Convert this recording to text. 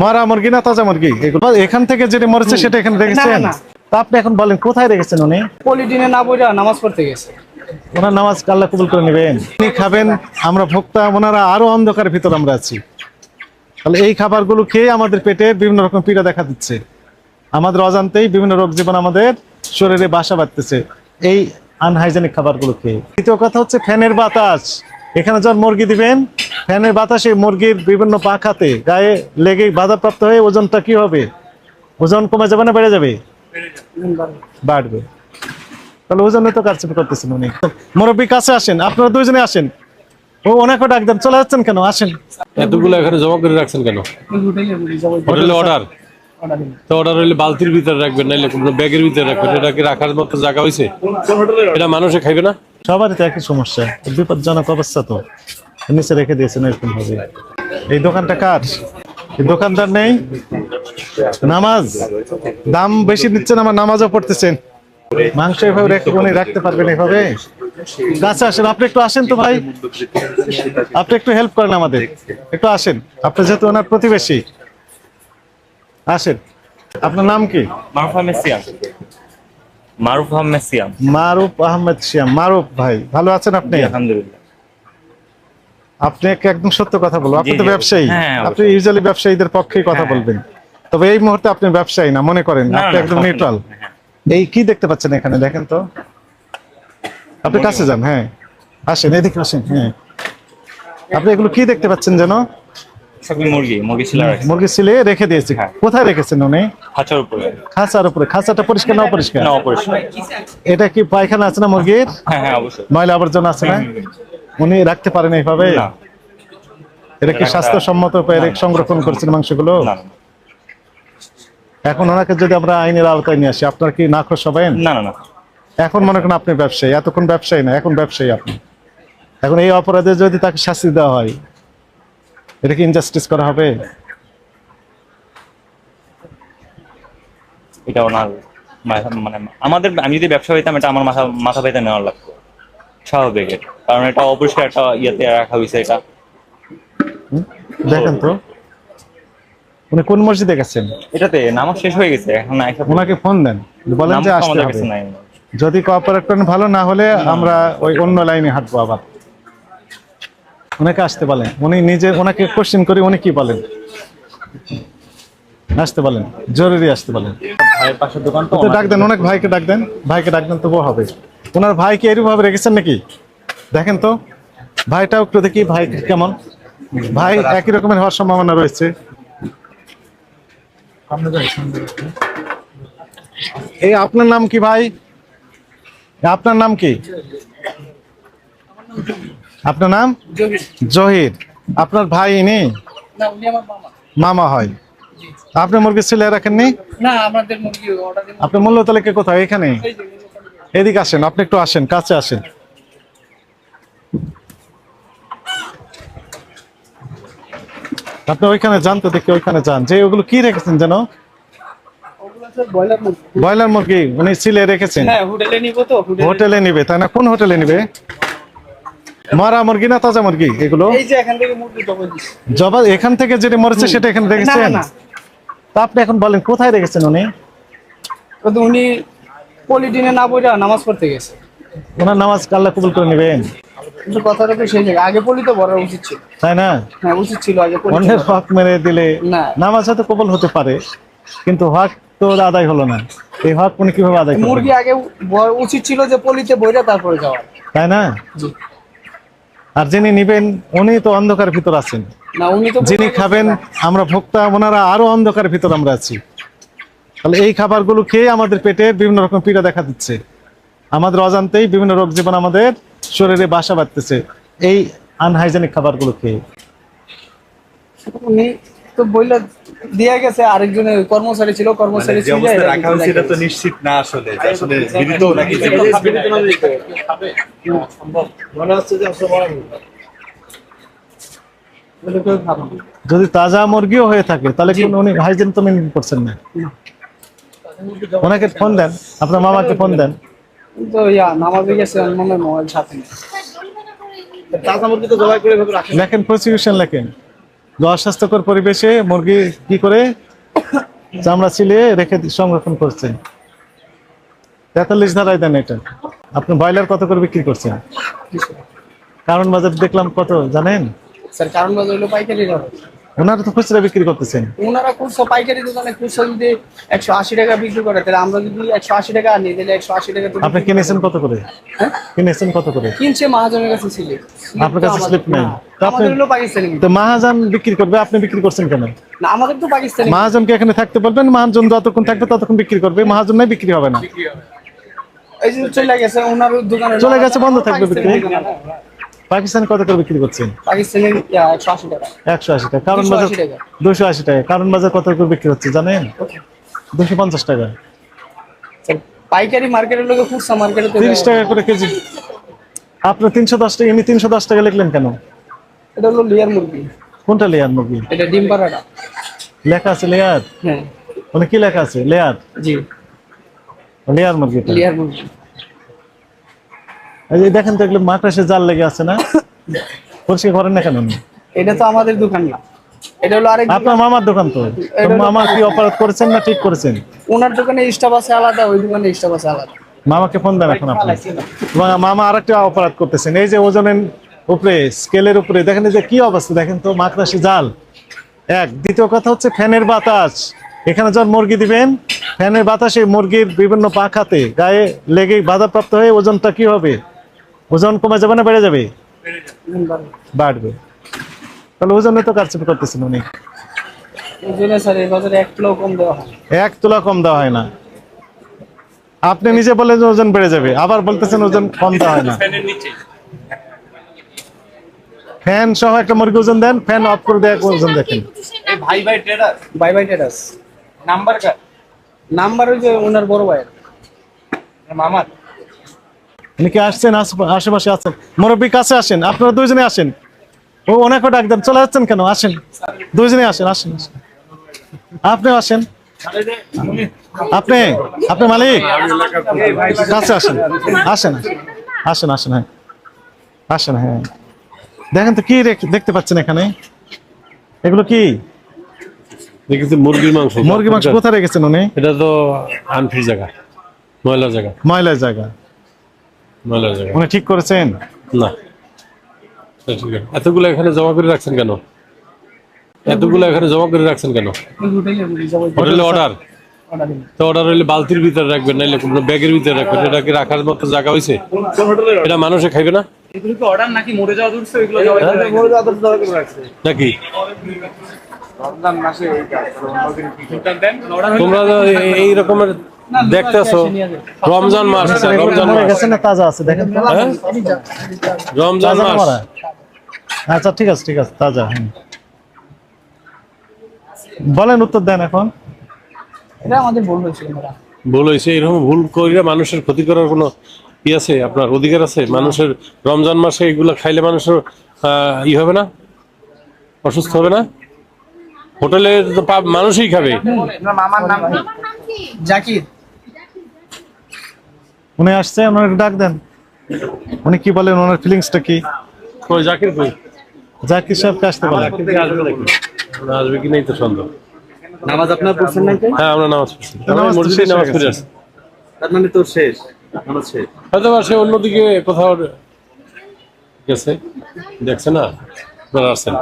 মারা মুরগি না তাজা মুরগি? এগুলো এখান থেকে যেটা মরেছে সেটা এখানে রেখেছেন তা আপনি এখন বলেন কোথায় রেখেছেন উনি? পলিটিনে না বইরা নামাজ পড়তে গেছে। ওনার নামাজ আল্লাহ কবুল করে নেবেন? উনি খাবেন আমরা ভোক্তা ওনারা আরও অন্ধকারের ভিতর আমরা আছি। তাহলে এই খাবারগুলো খেয়ে আমাদের পেটে বিভিন্ন রকম পীড়া দেখা দিচ্ছে। আমাদের অজান্তেই বিভিন্ন রোগ জীবন আমাদের শরীরে বাসা বাঁধতেছে। এই আনহাইজেনিক খাবারগুলো খেয়ে। দ্বিতীয় কথা হচ্ছে ফ্যানের বাতাস। এখানে যখন মুরগি দিবেন ফ্যানের বাতাসে মুরগির বিভিন্ন পাখাতে গায়ে লেগে বাধাপ্রাপ্ত হয়ে ওজনটা কি হবে? ওজন কমে যাবে না বেড়ে যাবে? বাড়বে। তাহলে ওজনে তো কারচুপি করতেছেন উনি। মুরব্বী কাছে আসেন আপনারা দুইজনে আসেন। ও ওনাকে ডাক দেন চলে যাচ্ছেন কেন? আসেন। এতগুলো এখানে জমা করে রাখছেন কেন? হোটেলে অর্ডার তো অর্ডার হইলে বালতির ভিতরে রাখবেন নাইলে কোনো ব্যাগের ভিতরে রাখবেন। এটা কি রাখার মতো জায়গা হয়েছে এটা মানুষে খাইবে না? সবারই তো একই সমস্যা বিপজ্জনক অবস্থা তো। নিচে রেখে দিয়েছেন এরকম ভাবে এই দোকানটা কার? দোকানদার নেই? নামাজ? দাম বেশি দিচ্ছেন আমার নামাজও পড়তেছেন। মাংস এভাবে রেখে উনি রাখতে পারবেন এভাবে? কাছে আসেন আপনি একটু আসেন তো ভাই। আপনি একটু হেল্প করেন আমাদের। একটু আসেন। আপনি যেহেতু ওনার প্রতিবেশী আসেন। আপনার নাম কি? মারুফ আহমেদ সিয়াম। মারুফ আহমেদ সিয়াম। মারুফ আহমেদ শিয়াম মারুফ ভাই ভালো আছেন আপনি? আলহামদুলিল্লাহ। আপনি এক- একদম সত্য কথা বলব আপনি তো ব্যবসায়ী। হ্যাঁ, আপনি ইউজুয়ালি ব্যবসায়ীদের পক্ষেই কথা হ্যাঁ, বলবেন। তবে এই মুহূর্তে আপনি ব্যবসায়ী না মনে করেন আপনি একদম নিউট্রাল হ্যাঁ। এই কি দেখতে পাচ্ছেন এখানে দেখেন তো? আপনি কাছে যান হ্যাঁ। আসেন এদিকে আসেন হ্যাঁ। আপনি এগুলো কি দেখতে পাচ্ছেন যেন? মুরগি মুরগি ছিল মুরগি ছিলে রেখে দিয়েছে। কোথায় রেখেছেন উনি? খাঁচার উপরে। খাঁচার উপরে। খাঁচাটা পরিষ্কার না অপরিষ্কার? না অপরিষ্কার। এটা কি পায়খানা আছে না মুরগির? হ্যাঁ হ্যাঁ অবশ্যই। ময়লা আবর্জনা আছে না? উনি রাখতে পারেন এইভাবে? না। এটা কি স্বাস্থ্যসম্মত উপায়ে সংরক্ষণ করছেন মাংসগুলো? এখন ওনাকে যদি আমরা আইনের আওতায় নিয়ে আসি আপনার কি নাখোশ হবেন? না না না। এখন মনে করেন আপনি ব্যবসায়ী এতক্ষণ ব্যবসায়ী না এখন ব্যবসায়ী আপনি। এখন এই অপরাধে যদি তাকে শাস্তি দেওয়া হয় এটা কি ইনজাস্টিস করা হবে? এটা ওনার মানে আমাদের আমি যদি ব্যবসা হইতাম এটা আমার মাথা মাথা পেতে নেওয়ার লাগতো। স্বাভাবিক। এটা কারণ এটা অপরিষ্কার একটা ইয়েতে রাখা হয়েছে এটা। দেখেন তো। উনি কোন মসজিদে গেছেন? এটাতে নামাজ শেষ হয়ে গেছে এখন ওনাকে ফোন দেন। বলেন যে আসতে হবে। যদি কোঅপারেট ভালো না হলে আমরা ওই অন্য লাইনে হাঁটবো আবার। ওনাকে আসতে বলেন। উনি নিজে ওনাকে কোশ্চেন করি উনি কি বলেন? আসতে বলেন। জরুরি আসতে বলেন। ভাইয়ের পাশের দোকান তো ডাক দেন অনেক ভাইকে ডাক দেন। ভাইকে ডাক দেন তবুও হবে। ওনার ভাই কি এরকম ভাবে রেখেছেন নাকি? দেখেন তো ভাইটাও একটু দেখি ভাই কেমন? ভাই একই রকমের হওয়ার সম্ভাবনা রয়েছে। এই আপনার নাম কি ভাই? আপনার নাম কি? আপনার নাম? জহির। আপনার ভাই ইনি? মামা। হয়। আপনি মুরগি ছেলে রাখেননি? না আমাদের মুরগি আপনার মূল্য তালিকা কোথায়? এখানে। এদিকে আসেন আপনি একটু আসেন কাছে আসেন। আপনি ওইখানে যান তো দেখি ওইখানে যান। যে ওগুলো কি রেখেছেন যেন? ব্রয়লার মুরগি। উনি সিলে রেখেছেন? হ্যাঁ হোটেলে নিব তাই না? কোন হোটেলে নিবে? মরা মুরগি না তাজা মুরগি এগুলো? জবা এখান থেকে যেটা মরেছে সেটা এখানে রেখেছেন? তা আপনি এখন বলেন কোথায় রেখেছেন উনি? উনি পলিটিনে না বইরা নামাজ পড়তে গেছে। ওনার নামাজ কাল্লা কবুল করে নেবেন। কিন্তু কথাটা তো সেই জায়গায় আগে পলি তো বড় উচিত ছিল। তাই না? হ্যাঁ উচিত ছিল আগে পলি অন্যের হক মেরে দিলে নামাজ হয়তো কবল হতে পারে কিন্তু হক তো আদায় হলো না। এই হক উনি কীভাবে আদায় মুরগি আগে উচিত ছিল যে পলিতে তারপরে যাওয়া। তাই না? আর যিনি নিবেন উনি তো অন্ধকারের ভিতর আছেন। উনি তো যিনি খাবেন আমরা ভোক্তা ওনারা আরও অন্ধকারের ভিতর আমরা আছি। তাহলে এই খাবারগুলো খেয়ে আমাদের পেটে বিভিন্ন রকম পীড়া দেখা দিচ্ছে। আমাদের অজান্তেই বিভিন্ন রোগ জীবন আমাদের শরীরে বাসা বাঁধতেছে। এই আনহাইজেনিক খাবারগুলো খেয়ে। উনি তো বইলা দিয়া গেছে আরেকজনের কর্মচারী ছিল কর্মচারী মানে ছিল রাখা হয়েছে এটা তো নিশ্চিত না আসলে। আসলে জীবিত নাকি যদি তাজা মুরগিও হয়ে থাকে তাহলে কিন্তু উনি হাইজেন তো মেনটেন করছেন না। ওনাকে ফোন দেন আপনার মামাকে ফোন দেন। তো ইয়া নামাজে গেছে মনে মোবাইল সাথে লেখেন প্রসিকিউশন লেখেন। অস্বাস্থ্যকর পরিবেশে মুরগি কি করে চামড়া ছিলিয়ে রেখে সংরক্ষণ করছে। তেতাল্লিশ ধারায় দেন এটা। আপনি ব্রয়লার কত করে বিক্রি করছেন? কারণ বাজার দেখলাম কত জানেন? স্যার কারণ বাজার হলো পাইকারি ওনারা তো খুচরা বিক্রি করতেছেন। ওনারা খুচরা পাইকারি দোকানে খুচরা যদি একশো আশি টাকা বিক্রি করে তাহলে আমরা যদি একশো আশি টাকা আনি তাহলে একশো আশি টাকা আপনি কিনেছেন কত করে? কিনেছেন কত করে? কিনছে মহাজনের কাছে ছিল। আপনার কাছে স্লিপ নেই। আমাদের হলো পাকিস্তানি তো মহাজন বিক্রি করবে আপনি বিক্রি করছেন কেন? না আমাদের তো পাকিস্তানি মহাজনকে এখানে থাকতে বলবেন মহাজন যতক্ষণ থাকবে ততক্ষণ বিক্রি করবে মহাজন নাই বিক্রি হবে না। এই যে চলে গেছে ওনার দোকানে চলে গেছে, বন্ধ থাকবে বিক্রি। পাকিস্তান কত করে বিক্রি করছেন? পাকিস্তানি টাকা। কারণ বাজার 280 টাকা। দুশো আশি টাকা। কারণ বাজার কত করে বিক্রি হচ্ছে জানেন? দুশো পঞ্চাশ টাকা। পাইকারি মার্কেটের মার্কেটে টাকা করে কেজি। আপনি তিনশো দশ টাকা এমনি তিনশো দশ টাকা লিখলেন কেন? এটা হলো লেয়ার মুরগি। কোনটা লেয়ার মুরগি? এটা ডিম পাড়াটা। লেখা আছে লেয়ার? হ্যাঁ। মানে কি লেখা আছে? লেয়ার? জি। লেয়ার মুরগি লেয়ার মুরগি। এই যে দেখেন তো এগুলো মাকড়াসে জাল লেগে আছে না? পরিষ্কার করেন না কেন এটা তো আমাদের দোকান না। এটা হলো আরেক আপনার মামার দোকান তো। মামা কি অপরাধ করেছেন না ঠিক করেছেন? ওনার দোকানে স্টাফ আছে আলাদা ওই দোকানে স্টাফ আছে আলাদা। মামাকে ফোন দেন এখন আপনি। মামা আরেকটা অপরাধ করতেছেন। এই যে ওজনের উপরে স্কেলের উপরে দেখেন যে কি অবস্থা? দেখেন তো মাকড়াসি জাল। এক দ্বিতীয় কথা হচ্ছে ফ্যানের বাতাস। এখানে যখন মুরগি দিবেন ফ্যানের বাতাসে মুরগির বিভিন্ন পাখাতে গায়ে লেগে বাধাপ্রাপ্ত হয়ে ওজনটা কি হবে? ওজন কমে যাবে না বেড়ে যাবে? বাড়বে। তাহলে ওজনে তো কারচুপি করতেছেন উনি। এক তুলা কম দেওয়া হয় না। আপনি নিজে বলেন যে ওজন বেড়ে যাবে আবার বলতেছেন ওজন কম দেওয়া হয় না। ফ্যান সহ একটা মুরগি ওজন দেন ফ্যান অফ করে দেয় ওজন দেখেন। বাই বাই টেরাস নাম্বার কার? নাম্বার ওই যে ওনার বড় ভাইয়ের। মামার। উনি কি আসছেন? আশে- আশেপাশে আছেন। মুরব্বী কাছে আসেন। আপনারা দুইজনে আসেন। ও ওনাকে ডাক দেন। চলে যাচ্ছেন কেন? আসেন। দুইজনে আসেন আসেন আসেন। আপনিও আসেন। আপনি আপনি মালিক? কাছে আসেন। আসেন আসেন আসেন হ্যাঁ। আসেন হ্যাঁ। দেখেন তো কি দেখতে পাচ্ছেন এখানে? এগুলো কি? মুরগির মাংস। মুরগি মাংস কোথায় রেখেছেন উনি? এটা তো আনফির জায়গা ময়লা জায়গা। ময়লার জায়গা। জায়গা উনি ঠিক করেছেন? না। এতগুলো এখানে জমা করে রাখছেন কেন? এতগুলো এখানে জমা করে রাখছেন কেন? হোটেলে অর্ডার তো অর্ডার হইলে বালতির ভিতরে রাখবেন নাইলে কোনো ব্যাগের ভিতরে রাখবেন। এটা কি রাখার মতো জায়গা হয়েছে এটা মানুষে খাইবে না? নাকি তোমরা এই রকমের দেখতেছো? রমজান মাস রমজান মাস। তাজা আছে দেখেন। হ্যাঁ? রমজান মাস। আচ্ছা ঠিক আছে ঠিক আছে তাজা বলেন উত্তর দেন এখন। এটা আমাদের ভুল হয়েছিল ভুল হয়েছে এরকম ভুল করিয়া মানুষের ক্ষতি করার কোনো ই আছে আপনার অধিকার আছে? মানুষের রমজান মাসে এগুলো খাইলে মানুষের আহ, ই হবে না? অসুস্থ হবে না? হোটেলে তো মানুষই খাবে। মামার নাম জাকির। উনি আসছে ওনার ডাক দেন। উনি কি বলেন ওনার ফিলিংসটা কি? জাকির কই জাকির সাহেবকে আসতে বলেন? আসবে কি নাই তো সন্দেহ। নামাজ আপনার পড়ছেন নাকি? হ্যাঁ আমরা নামাজ পড়ছি। মসজিদে নামাজ পড়ে। আসছি। তার মানে তো শেষ নামাজ শেষ। হয়তো সে অন্যদিকে কোথাও গেছে দেখছে না আপনারা আসছেন।